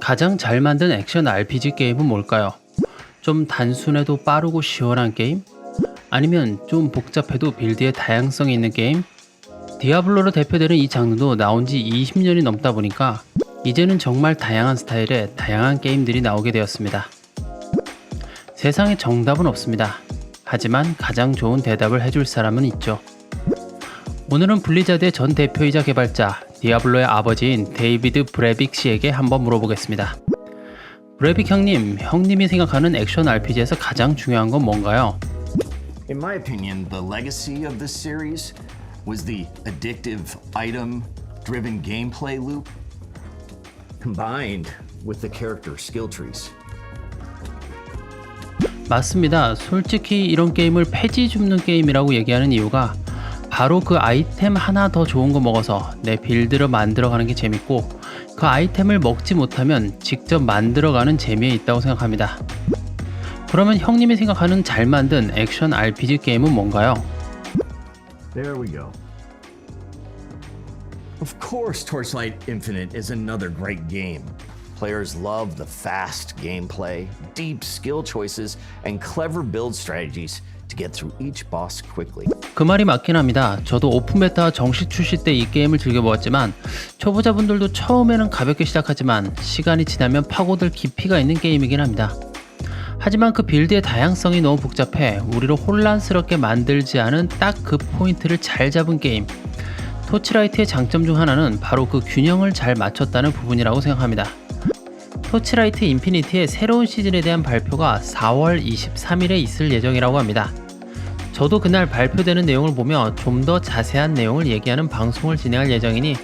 가장 잘 만든 액션 RPG 게임은 뭘까요? 좀 단순해도 빠르고 시원한 게임? 아니면 좀 복잡해도 빌드에 다양성이 있는 게임? 디아블로로 대표되는 이 장르도 나온 지 20년이 넘다 보니까 이제는 정말 다양한 스타일의 다양한 게임들이 나오게 되었습니다. 세상에 정답은 없습니다. 하지만 가장 좋은 대답을 해줄 사람은 있죠. 오늘은 블리자드의 전 대표이자 개발자 디아블로의 아버지인 데이비드 브레빅 씨에게 한번 물어보겠습니다. 브레빅 형님, 형님이 생각하는 액션 RPG에서 가장 중요한 건 뭔가요? In my opinion, the legacy of this series was the addictive item driven gameplay loop combined with the character skill trees. 맞습니다. 솔직히 이런 게임을 폐지 줍는 게임이라고 얘기하는 이유가 바로 그 아이템 하나 더 좋은 거 먹어서 내 빌드를 만들어가는 게 재밌고 그 아이템을 먹지 못하면 직접 만들어가는 재미에 있다고 생각합니다. 그러면 형님이 생각하는 잘 만든 액션 RPG 게임은 뭔가요? There we go. Of course, Torchlight Infinite is another great game. Players love the fast gameplay, deep skill choices, and clever build strategies to get through each boss quickly. 그 말이 맞긴 합니다. 저도 오픈 베타 정식 출시 때 이 게임을 즐겨보았지만 초보자분들도 처음에는 가볍게 시작하지만 시간이 지나면 파고들 깊이가 있는 게임이긴 합니다. 하지만 그 빌드의 다양성이 너무 복잡해 우리를 혼란스럽게 만들지 않은 딱 그 포인트를 잘 잡은 게임. 토치라이트의 장점 중 하나는 바로 그 균형을 잘 맞췄다는 부분이라고 생각합니다. 토치라이트 인피니티의 새로운 시즌에 대한 발표가 4월 23일에 있을 예정이라고 합니다. 저도 그날 발표되는 내용을 보며 좀 더 자세한 내용을 얘기하는 방송을 진행할 예정이니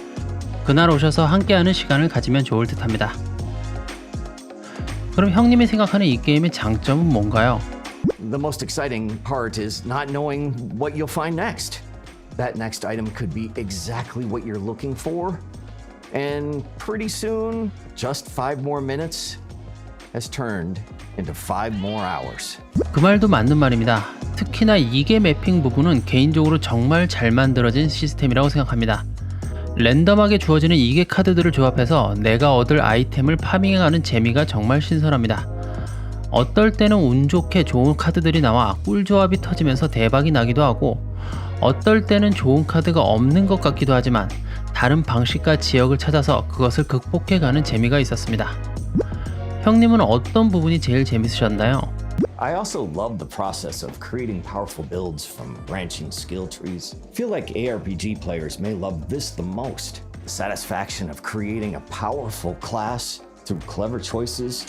그날 오셔서 함께하는 시간을 가지면 좋을 듯 합니다. 그럼 형님이 생각하는 이 게임의 장점은 뭔가요? The most exciting part is not knowing what you'll find next. That next item could be exactly what you're looking for. And pretty soon, just five more minutes has turned into five more hours. 그 말도 맞는 말입니다. 특히나 이게 매핑 부분은 개인적으로 정말 잘 만들어진 시스템이라고 생각합니다. 랜덤하게 주어지는 이게 카드들을 조합해서 내가 얻을 아이템을 파밍해가는 재미가 정말 신선합니다. 어떨 때는 운 좋게 좋은 카드들이 나와 꿀 조합이 터지면서 대박이 나기도 하고 어떨 때는 좋은 카드가 없는 것 같기도 하지만 다른 방식과 지역을 찾아서 그것을 극복해가는 재미가 있었습니다. 형님은 어떤 부분이 제일 재밌으셨나요? I also love the process of creating powerful builds from branching skill trees. Feel like ARPG players may love this the most. The satisfaction of creating a powerful class through clever choices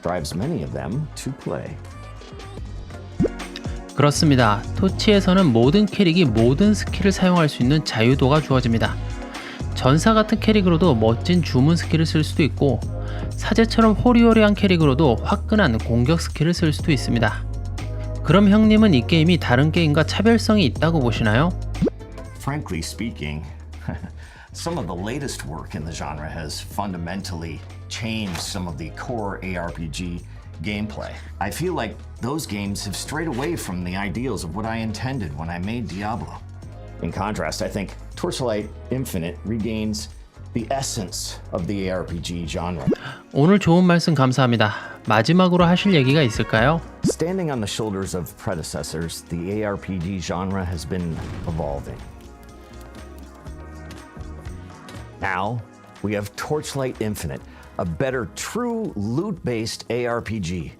drives many of them to play. 그렇습니다. 토치에서는 모든 캐릭이 모든 스킬을 사용할 수 있는 자유도가 주어집니다. 전사 같은 캐릭으로도 멋진 주문 스킬을 쓸 수도 있고 사제처럼 호리호리한 캐릭으로도 화끈한 공격 스킬을 쓸 수도 있습니다. 그럼 형님은 이 게임이 다른 게임과 차별성이 있다고 보시나요? Frankly speaking, some of the latest work in the genre has fundamentally changed some of the core ARPG gameplay. I feel like those games have strayed away from the ideals of what I intended when I made Diablo. In contrast, I think Torchlight Infinite regains the essence of the ARPG genre. 오늘 좋은 말씀 감사합니다. 마지막으로 하실 얘기가 있을까요? Standing on the shoulders of predecessors, the ARPG genre has been evolving. Now, we have Torchlight Infinite, a better true loot based ARPG